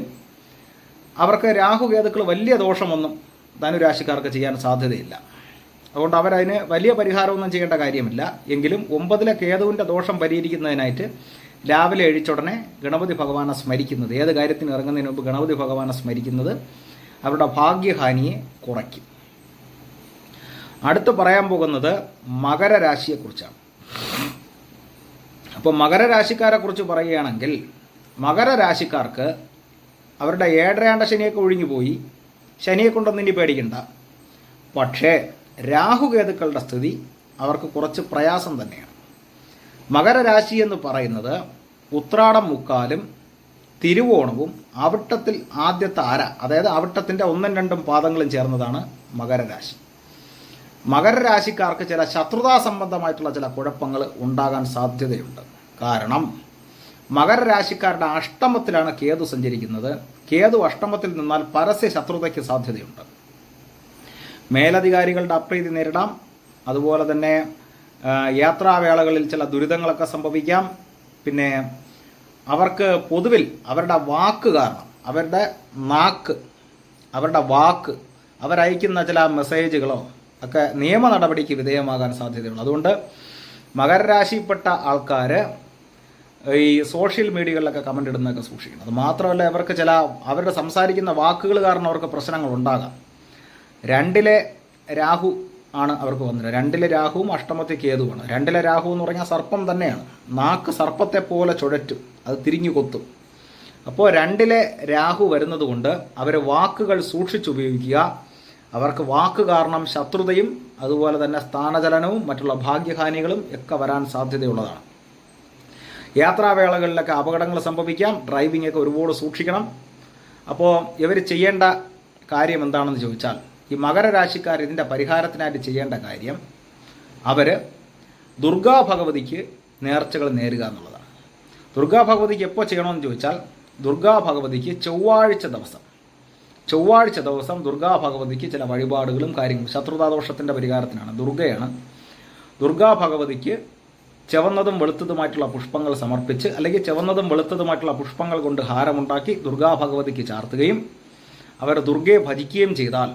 അവർക്ക് രാഹു കേതുക്കൾ വലിയ ദോഷമൊന്നും ധനുരാശിക്കാർക്ക് ചെയ്യാൻ സാധ്യതയില്ല. അതുകൊണ്ട് അവരതിന് വലിയ പരിഹാരമൊന്നും ചെയ്യേണ്ട കാര്യമില്ല. എങ്കിലും ഒമ്പതിലെ കേതുവിന്റെ ദോഷം പരിഹരിക്കുന്നതിനായിട്ട് രാവിലെ എഴിച്ചുടനെ ഗണപതി ഭഗവാനെ സ്മരിക്കുന്നത്. ഏത് കാര്യത്തിന് ഇറങ്ങുന്നതിന് മുമ്പ് ഗണപതി ഭഗവാനെ സ്മരിക്കുന്നത് അവരുടെ ഭാഗ്യഹാനിയെ കുറയ്ക്കും. അടുത്ത് പറയാൻ പോകുന്നത് മകരരാശിയെക്കുറിച്ചാണ്. അപ്പോൾ മകരരാശിക്കാരെ കുറിച്ച് പറയുകയാണെങ്കിൽ മകരരാശിക്കാർക്ക് അവരുടെ ഏഴരയാണ്ട ശനിയൊക്കെ ഒഴിഞ്ഞു പോയി ശനിയെ കൊണ്ടൊന്നും ഇനി പേടിക്കണ്ട. പക്ഷേ രാഹുകേതുക്കളുടെ സ്ഥിതി അവർക്ക് കുറച്ച് പ്രയാസം തന്നെയാണ്. മകരരാശി എന്ന് പറയുന്നത് ഉത്രാടം മുക്കാലും തിരുവോണവും അവിട്ടത്തിൽ ആദ്യത്തെ അര അതായത് അവിട്ടത്തിന്റെ ഒന്നും രണ്ടും പാദങ്ങളും ചേർന്നതാണ് മകരരാശി. മകരരാശിക്കാർക്ക് ചില ശത്രുതാ സംബന്ധമായിട്ടുള്ള ചില കുഴപ്പങ്ങൾ ഉണ്ടാകാൻ സാധ്യതയുണ്ട്. കാരണം മകരരാശിക്കാരുടെ അഷ്ടമത്തിലാണ് കേതു സഞ്ചരിക്കുന്നത്. കേതു അഷ്ടമത്തിൽ നിന്നാൽ പരസ്യ ശത്രുതയ്ക്ക് സാധ്യതയുണ്ട്. മേലധികാരികളുടെ അപ്രീതി നേരിടാം. അതുപോലെ തന്നെ യാത്രാവേളകളിൽ ചില ദുരിതങ്ങളൊക്കെ സംഭവിക്കാം. പിന്നെ അവർക്ക് പൊതുവിൽ അവരുടെ വാക്ക് കാരണം അവരുടെ നാക്ക് അവരുടെ വാക്ക് അവരയക്കുന്ന ചില മെസ്സേജുകളോ ഒക്കെ നിയമ നടപടിക്ക് വിധേയമാകാൻ സാധ്യതയുള്ളൂ അതുകൊണ്ട് മകരരാശിപ്പെട്ട ആൾക്കാർ ഈ സോഷ്യൽ മീഡിയകളിലൊക്കെ കമന്റ് ഇടുന്നതൊക്കെ സൂക്ഷിക്കണം. അത് മാത്രമല്ല അവർക്ക് ചില അവരുടെ സംസാരിക്കുന്ന വാക്കുകൾ കാരണം അവർക്ക് പ്രശ്നങ്ങൾ ഉണ്ടാകാം. രണ്ടിലെ രാഹു ആണ് അവർക്ക് വന്നത് രണ്ടിലെ രാഹുവും അഷ്ടമത്തെ കേതുവാണ് രണ്ടിലെ രാഹു എന്ന് പറഞ്ഞാൽ സർപ്പം തന്നെയാണ്. നാക്ക് സർപ്പത്തെ പോലെ ചുഴറ്റും. അത് തിരിഞ്ഞു കൊത്തും. അപ്പോൾ രണ്ടിലെ രാഹു വരുന്നത് കൊണ്ട് അവർ വാക്കുകൾ സൂക്ഷിച്ചുപയോഗിക്കുക അവർക്ക് വാക്ക് കാരണം ശത്രുതയും അതുപോലെ തന്നെ സ്ഥാനചലനവും മറ്റുള്ള ഭാഗ്യഹാനികളും ഒക്കെ വരാൻ സാധ്യതയുള്ളതാണ്. യാത്രാവേളകളിലൊക്കെ അപകടങ്ങൾ സംഭവിക്കാം. ഡ്രൈവിംഗ് ഒക്കെ ഒരുപാട് സൂക്ഷിക്കണം. അപ്പോൾ ഇവർ ചെയ്യേണ്ട കാര്യം എന്താണെന്ന് ചോദിച്ചാൽ ഈ മകരരാശിക്കാർ ഇതിന്റെ പരിഹാരത്തിനായിട്ട് ചെയ്യേണ്ട കാര്യം അവർ ദുർഗാ ഭഗവതിക്ക് നേർച്ചകൾ നേരുക എന്നുള്ളതാണ്. ദുർഗാ ഭഗവതിക്ക് എപ്പോൾ ചെയ്യണമെന്ന് ചോദിച്ചാൽ ദുർഗാ ഭഗവതിക്ക് ചൊവ്വാഴ്ച ദിവസം. ചൊവ്വാഴ്ച ദിവസം ദുർഗാ ഭഗവതിക്ക് ചില വഴിപാടുകളും കാര്യങ്ങളും ശത്രുതാദോഷത്തിന്റെ പരിഹാരത്തിനാണ് ദുർഗയാണ്. ദുർഗാ ഭഗവതിക്ക് ചുവന്നതും വെളുത്തതുമായിട്ടുള്ള പുഷ്പങ്ങൾ സമർപ്പിച്ച് അല്ലെങ്കിൽ ചുവന്നതും വെളുത്തതുമായിട്ടുള്ള പുഷ്പങ്ങൾ കൊണ്ട് ഹാരമുണ്ടാക്കി ദുർഗാ ഭഗവതിക്ക് ചാർത്തുകയും അവർ ദുർഗയെ ഭജിക്കുകയും ചെയ്താൽ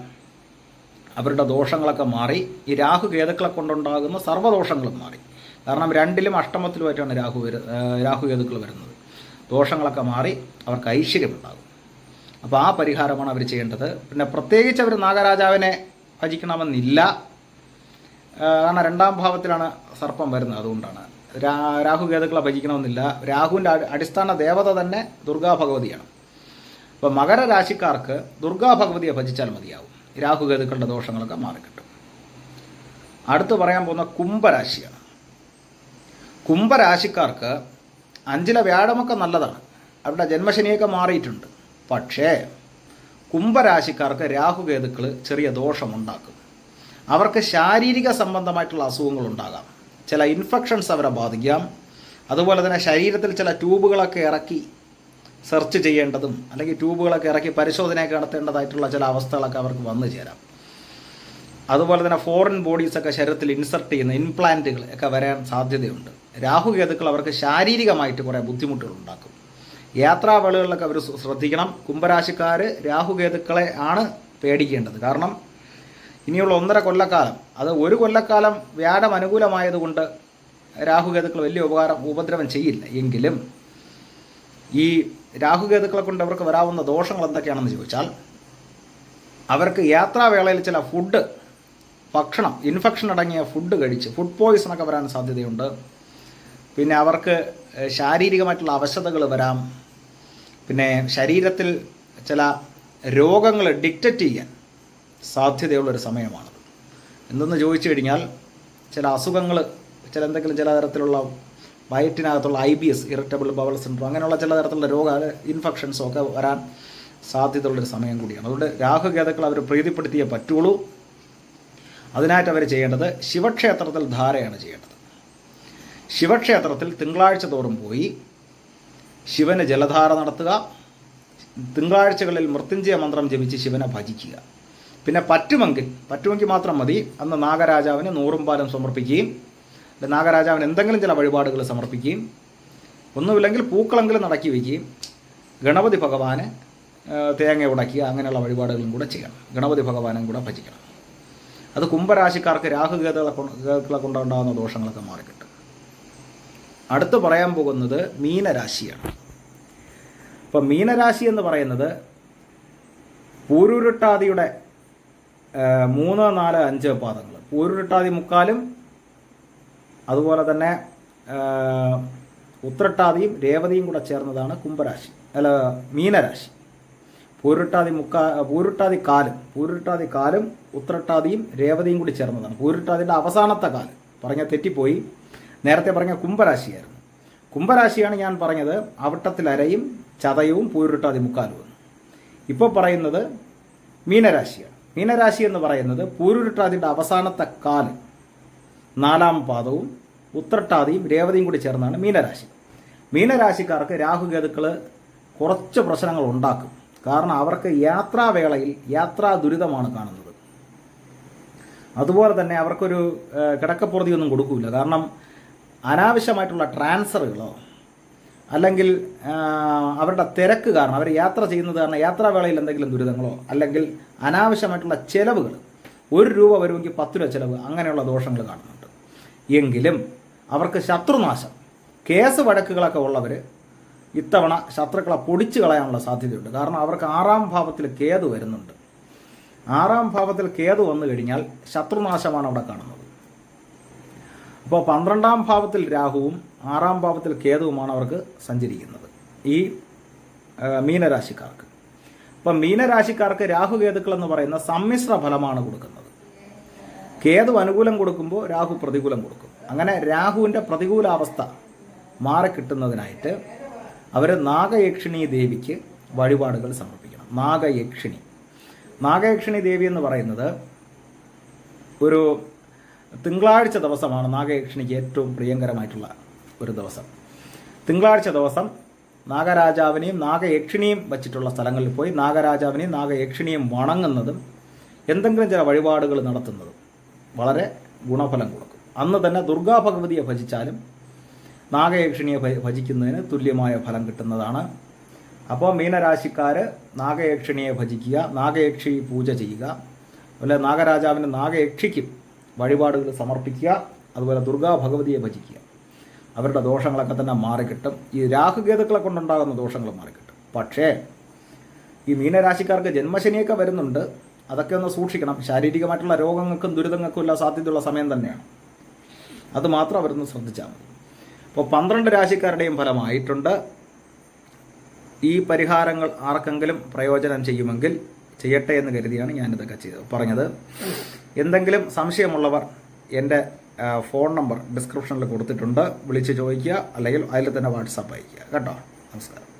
അവരുടെ ദോഷങ്ങളൊക്കെ മാറി ഈ രാഹു കേതുക്കളെ കൊണ്ടുണ്ടാകുന്ന സർവദോഷങ്ങളും മാറി. കാരണം രണ്ടിലും അഷ്ടമത്തിലുമായിട്ടാണ് രാഹു രാഹു കേതുക്കൾ വരുന്നത്. ദോഷങ്ങളൊക്കെ മാറി അവർക്ക് ഐശ്വര്യമുണ്ടാകും. അപ്പോൾ ആ പരിഹാരമാണ് അവർ ചെയ്യേണ്ടത്. പിന്നെ പ്രത്യേകിച്ച് അവർ നാഗരാജാവിനെ ഭജിക്കണമെന്നില്ല. കാരണം രണ്ടാം ഭാവത്തിലാണ് സർപ്പം വരുന്നത് അതുകൊണ്ടാണ്. രാഹു കേതുക്കളെ ഭജിക്കണമെന്നില്ല. രാഹുവിന്റെ അടിസ്ഥാന ദേവത തന്നെ ദുർഗാ ഭഗവതിയാണ്. അപ്പോൾ മകരരാശിക്കാർക്ക് ദുർഗാ ഭഗവതിയെ ഭജിച്ചാൽ മതിയാവും. രാഹു കേതുക്കളുടെ ദോഷങ്ങളൊക്കെ മാറിക്കിട്ടും. അടുത്ത് പറയാൻ പോകുന്ന കുംഭരാശിയാണ്. കുംഭരാശിക്കാർക്ക് അഞ്ചിലെ വ്യാഴമൊക്കെ നല്ലതാണ്. അവരുടെ ജന്മശനിയൊക്കെ മാറിയിട്ടുണ്ട്. പക്ഷേ കുംഭരാശിക്കാർക്ക് രാഹുകേതുക്കൾ ചെറിയ ദോഷമുണ്ടാക്കും. അവർക്ക് ശാരീരിക സംബന്ധമായിട്ടുള്ള അസുഖങ്ങൾ ഉണ്ടാകാം ചില ഇൻഫെക്ഷൻസ് അവരെ ബാധിക്കാം. അതുപോലെ തന്നെ ശരീരത്തിൽ ചില ട്യൂബുകളൊക്കെ ഇറക്കി സെർച്ച് ചെയ്യേണ്ടതും അല്ലെങ്കിൽ ട്യൂബുകളൊക്കെ ഇറക്കി പരിശോധനയൊക്കെ നടത്തേണ്ടതായിട്ടുള്ള ചില അവസ്ഥകളൊക്കെ അവർക്ക് വന്നു ചേരാം. അതുപോലെ തന്നെ ഫോറിൻ ബോഡീസൊക്കെ ശരീരത്തിൽ ഇൻസർട്ട് ചെയ്യുന്ന ഇംപ്ലാന്റുകൾ ഒക്കെ വരാൻ സാധ്യതയുണ്ട്. രാഹുകേതുക്കൾ അവർക്ക് ശാരീരികമായിട്ട് കുറേ ബുദ്ധിമുട്ടുകൾ ഉണ്ടാക്കും. യാത്രാവേളകളിലൊക്കെ അവർ ശ്രദ്ധിക്കണം. കുംഭരാശിക്കാർ രാഹുകേതുക്കളെ ആണ് പേടിക്കേണ്ടത്. കാരണം ഇനിയുള്ള ഒന്നര കൊല്ലക്കാലം അത് ഒരു കൊല്ലക്കാലം വ്യാഴം അനുകൂലമായതുകൊണ്ട് രാഹുകേതുക്കൾ വലിയ ഉപകാരം ഉപദ്രവം ചെയ്യില്ല. എങ്കിലും ഈ രാഹുകേതുക്കളെ കൊണ്ട് അവർക്ക് വരാവുന്ന ദോഷങ്ങൾ എന്തൊക്കെയാണെന്ന് ചോദിച്ചാൽ അവർക്ക് യാത്രാവേളയിൽ ചില ഫുഡ് ഭക്ഷണം ഇൻഫെക്ഷൻ അടങ്ങിയ ഫുഡ് കഴിച്ച് ഫുഡ് പോയിസൺ ഒക്കെ വരാൻ സാധ്യതയുണ്ട്. പിന്നെ അവർക്ക് ശാരീരികമായിട്ടുള്ള അവശതകൾ വരാം. പിന്നെ ശരീരത്തിൽ ചില രോഗങ്ങൾ ഡിക്റ്ററ്റ് ചെയ്യാൻ സാധ്യതയുള്ളൊരു സമയമാണത്. എന്തെന്ന് ചോദിച്ചു കഴിഞ്ഞാൽ ചില അസുഖങ്ങൾ ചില എന്തെങ്കിലും ചില തരത്തിലുള്ള വയറ്റിനകത്തുള്ള I B S irritable bowel syndrome അങ്ങനെയുള്ള ചില തരത്തിലുള്ള രോഗ ഇൻഫെക്ഷൻസും ഒക്കെ വരാൻ സാധ്യതയുള്ളൊരു സമയം കൂടിയാണ്. അതുകൊണ്ട് രാഹുകേതുക്കൾ അവർ പ്രീതിപ്പെടുത്തിയേ പറ്റുള്ളൂ. അതിനായിട്ട് അവർ ചെയ്യേണ്ടത് ശിവക്ഷേത്രത്തിൽ ധാരയാണ് ചെയ്യേണ്ടത്. ശിവക്ഷേത്രത്തിൽ തിങ്കളാഴ്ച തോറും പോയി ശിവന് ജലധാര നടത്തുക. തിങ്കളാഴ്ചകളിൽ മൃത്യുഞ്ജയ മന്ത്രം ജപിച്ച് ശിവനെ ഭജിക്കുക. പിന്നെ പറ്റുമെങ്കിൽ പറ്റുമെങ്കിൽ മാത്രം മതി. അന്ന് നാഗരാജാവിന് നൂറും പാലും സമർപ്പിക്കുകയും നാഗരാജാവിന് എന്തെങ്കിലും ചില വഴിപാടുകൾ സമർപ്പിക്കുകയും ഒന്നുമില്ലെങ്കിൽ പൂക്കളെങ്കിലും നടക്കി വയ്ക്കുകയും ഗണപതി ഭഗവാന് തേങ്ങ ഉടക്കുക അങ്ങനെയുള്ള വഴിപാടുകളും കൂടെ ചെയ്യണം. ഗണപതി ഭഗവാനും കൂടെ ഭജിക്കണം. അത് കുംഭരാശിക്കാർക്ക് രാഹുകേതുകളെ കൊണ്ടുണ്ടാകുന്ന ദോഷങ്ങളൊക്കെ മാറിക്കിട്ടും. അടുത്ത് പറയാൻ പോകുന്നത് മീനരാശിയാണ്. അപ്പം മീനരാശി എന്ന് പറയുന്നത് പൂരുരുട്ടാതിയുടെ മൂന്ന് നാല് അഞ്ച് പാദങ്ങൾ. പൂരുരുട്ടാതി മുക്കാലും അതുപോലെ തന്നെ ഉത്രട്ടാതിയും രേവതിയും കൂടെ ചേർന്നതാണ് കുംഭരാശി അല്ല മീനരാശി. പൂരുട്ടാതി മുക്കാ പൂരുട്ടാതി കാലും പൂരുട്ടാതി കാലും ഉത്രട്ടാതിയും രേവതിയും കൂടി ചേർന്നതാണ്. പൂരുട്ടാതിന്റെ അവസാനത്തെ കാലം പറഞ്ഞ തെറ്റിപ്പോയി. നേരത്തെ പറഞ്ഞ കുംഭരാശിയായിരുന്നു. കുംഭരാശിയാണ് ഞാൻ പറഞ്ഞത് അവിട്ടത്തിലരയും ചതയവും പൂരുട്ടാതി മുക്കാലും ഇപ്പോൾ പറയുന്നത് മീനരാശിയാണ്. മീനരാശി എന്ന് പറയുന്നത് പൂരുരുട്ടാതിന്റെ അവസാനത്തെ കാൽ നാലാം പാദവും ഉത്രട്ടാതിയും രേവതിയും കൂടി ചേർന്നാണ് മീനരാശി. മീനരാശിക്കാർക്ക് രാഹുകേതുക്കൾ കുറച്ച് പ്രശ്നങ്ങൾ ഉണ്ടാക്കും. കാരണം അവർക്ക് യാത്രാവേളയിൽ യാത്രാ ദുരിതമാണ് കാണുന്നത്. അതുപോലെ തന്നെ അവർക്കൊരു കിടക്കപ്പുറതി കിടക്കപ്പുറതിയൊന്നും കൊടുക്കില്ല കാരണം അനാവശ്യമായിട്ടുള്ള ട്രാൻസ്ഫറുകളോ അല്ലെങ്കിൽ അവരുടെ തിരക്ക് കാരണം അവർ യാത്ര ചെയ്യുന്നത് കാരണം യാത്രാവേളയിൽ എന്തെങ്കിലും ദുരിതങ്ങളോ അല്ലെങ്കിൽ അനാവശ്യമായിട്ടുള്ള ചെലവുകൾ ഒരു രൂപ വരുമെങ്കിൽ പത്ത് രൂപ ചിലവ് അങ്ങനെയുള്ള ദോഷങ്ങൾ കാണുന്നുണ്ട്. എങ്കിലും അവർക്ക് ശത്രുനാശം. കേസ് വഴക്കുകളൊക്കെ ഉള്ളവർ ഇത്തവണ ശത്രുക്കളെ പൊടിച്ചു കളയാനുള്ള സാധ്യതയുണ്ട്. കാരണം അവർക്ക് ആറാം ഭാവത്തിൽ കേതു വരുന്നുണ്ട്. ആറാം ഭാവത്തിൽ കേതു വന്നു കഴിഞ്ഞാൽ ശത്രുനാശമാണ് അവിടെ കാണുന്നത്. അപ്പോൾ പന്ത്രണ്ടാം ഭാവത്തിൽ രാഹുവും ആറാം ഭാവത്തിൽ കേതുവുമാണ് അവർക്ക് സഞ്ചരിക്കുന്നത്. ഈ മീനരാശിക്കാർക്ക്. അപ്പം മീനരാശിക്കാർക്ക് രാഹുകേതുക്കൾ എന്ന് പറയുന്ന സമ്മിശ്ര ഫലമാണ് കൊടുക്കുന്നത്. കേതു അനുകൂലം കൊടുക്കുമ്പോൾ രാഹു പ്രതികൂലം കൊടുക്കും. അങ്ങനെ രാഹുവിന്റെ പ്രതികൂലാവസ്ഥ മാറിക്കിട്ടുന്നതിനായിട്ട് അവർ നാഗയക്ഷിണി ദേവിക്ക് വഴിപാടുകൾ സമർപ്പിക്കണം. നാഗയക്ഷിണി. നാഗയക്ഷിണി ദേവി എന്ന് പറയുന്നത് ഒരു തിങ്കളാഴ്ച ദിവസമാണ് നാഗയക്ഷിണിക്ക് ഏറ്റവും പ്രിയങ്കരമായിട്ടുള്ള ഒരു ദിവസം. തിങ്കളാഴ്ച ദിവസം നാഗരാജാവിനെയും നാഗയക്ഷിണിയും വച്ചിട്ടുള്ള സ്ഥലങ്ങളിൽ പോയി നാഗരാജാവിനെയും നാഗയക്ഷിണിയും വണങ്ങുന്നതും എന്തെങ്കിലും ചില വഴിപാടുകൾ നടത്തുന്നതും വളരെ ഗുണഫലം കൊടുക്കും. അന്ന് തന്നെ ദുർഗാ ഭഗവതിയെ ഭജിച്ചാലും നാഗയക്ഷിണിയെ ഭജിക്കുന്നതിന് തുല്യമായ ഫലം കിട്ടുന്നതാണ്. അപ്പോൾ മീനരാശിക്കാർ നാഗയക്ഷിണിയെ ഭജിക്കുക നാഗയക്ഷി പൂജ ചെയ്യുക അതുപോലെ നാഗരാജാവിന് നാഗയക്ഷിക്കും വഴിപാടുകൾ സമർപ്പിക്കുക അതുപോലെ ദുർഗാ ഭഗവതിയെ ഭജിക്കുക. അവരുടെ ദോഷങ്ങളൊക്കെ തന്നെ മാറിക്കിട്ടും ഈ രാഹുകേതുക്കളെ കൊണ്ടുണ്ടാകുന്ന ദോഷങ്ങൾ മാറിക്കിട്ടും പക്ഷേ ഈ മീനരാശിക്കാർക്ക് ജന്മശനിയൊക്കെ വരുന്നുണ്ട്. അതൊക്കെ ഒന്ന് സൂക്ഷിക്കണം. ശാരീരികമായിട്ടുള്ള രോഗങ്ങൾക്കും ദുരിതങ്ങൾക്കും എല്ലാം സാധ്യതയുള്ള സമയം തന്നെയാണ്. അത് മാത്രം അവരൊന്ന് ശ്രദ്ധിച്ചാൽ മതി. അപ്പോൾ പന്ത്രണ്ട് രാശിക്കാരുടെയും ഫലമായിട്ടുണ്ട്. ഈ പരിഹാരങ്ങൾ ആർക്കെങ്കിലും പ്രയോജനം ചെയ്യുമെങ്കിൽ ചെയ്യട്ടെ എന്ന് കരുതിയാണ് ഞാനിതൊക്കെ ചെയ്തത് പറഞ്ഞത്. എന്തെങ്കിലും സംശയമുള്ളവർ എന്റെ ഫോൺ നമ്പർ ഡിസ്ക്രിപ്ഷനിൽ കൊടുത്തിട്ടുണ്ട്. വിളിച്ച് ചോദിക്കുക അല്ലെങ്കിൽ അതിൽ തന്നെ വാട്സാപ്പ് അയയ്ക്കുക. കേട്ടോ? നമസ്കാരം.